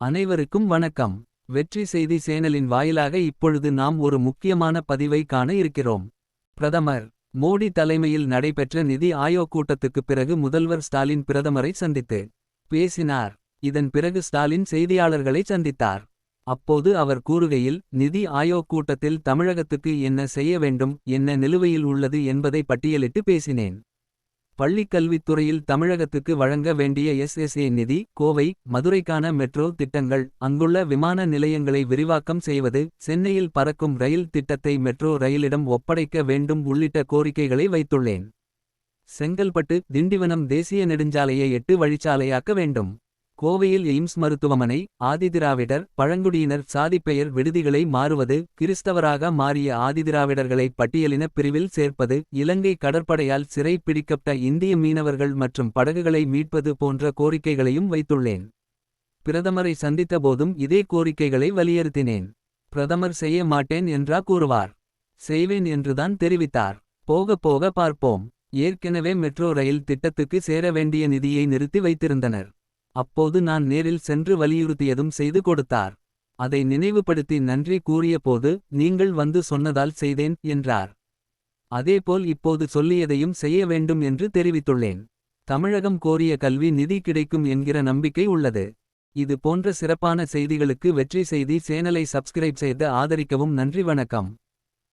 அனைவருக்கும் வணக்கம். வெற்றி செய்தி சேனலின் வாயிலாக இப்பொழுது நாம் ஒரு முக்கியமான பதிவை காண இருக்கிறோம். பிரதமர் மோடி தலைமையில் நடைபெற்ற நிதி ஆயோக் கூட்டத்துக்குப் பிறகு முதல்வர் ஸ்டாலின் பிரதமரை சந்தித்து பேசினார். இதன் பிறகு ஸ்டாலின் செய்தியாளர்களை சந்தித்தார். அப்போது அவர் கூறுகையில் நிதி ஆயோக் கூட்டத்தில் தமிழகத்துக்கு என்ன செய்ய வேண்டும் என்ன நிலுவையில் உள்ளது என்பதை பட்டியலிட்டு பேசினேன். பள்ளிக்கல்வித்துறையில் தமிழகத்துக்கு வழங்க வேண்டிய எஸ்எஸ்ஏ நிதி கோவை மதுரைக்கான மெட்ரோ திட்டங்கள் அங்குள்ள விமான நிலையங்களை விரிவாக்கம் செய்வது சென்னையில் பறக்கும் ரயில் திட்டத்தை மெட்ரோ ரயிலிடம் ஒப்படைக்க வேண்டும் உள்ளிட்ட கோரிக்கைகளை வைத்துள்ளேன். செங்கல்பட்டு திண்டிவனம் தேசிய நெடுஞ்சாலையை எட்டு வழிச்சாலையாக்க வேண்டும். கோவையில் எய்ம்ஸ் மருத்துவமனை ஆதிதிராவிடர் பழங்குடியினர் சாதிப்பெயர் விடுதிகளை மாறுவது கிறிஸ்தவராக மாறிய ஆதிதிராவிடர்களை பட்டியலின பிரிவில் சேர்ப்பது இலங்கை கடற்படையால் சிறை பிடிக்கப்பட்ட இந்திய மீனவர்கள் மற்றும் படகுகளை மீட்பது போன்ற கோரிக்கைகளையும் வைத்துள்ளேன். பிரதமரை சந்தித்தபோதும் இதே கோரிக்கைகளை வலியுறுத்தினேன். பிரதமர் செய்ய மாட்டேன் என்றா கூறுவார். செய்வேன் என்றுதான் தெரிவித்தார். போக போக பார்ப்போம். ஏற்கனவே மெட்ரோ ரயில் திட்டத்துக்கு சேர வேண்டிய நிதியை நிறுத்தி வைத்திருந்தனர். அப்போது நான் நேரில் சென்று வலியுறுத்தியதும் செய்து கொடுத்தார். அதை நினைவுபடுத்தி நன்றி கூறியபோது நீங்கள் வந்து சொன்னதால் செய்தேன் என்றார். அதேபோல் இப்போது சொல்லியதையும் செய்ய வேண்டும் என்று தெரிவித்துள்ளேன். தமிழகம் கோரிய கல்வி நிதி கிடைக்கும் என்கிற நம்பிக்கை உள்ளது. இது போன்ற சிறப்பான செய்திகளுக்கு வெற்றி செய்தி சேனலை சப்ஸ்கிரைப் செய்து ஆதரிக்கவும் நன்றி வணக்கம்.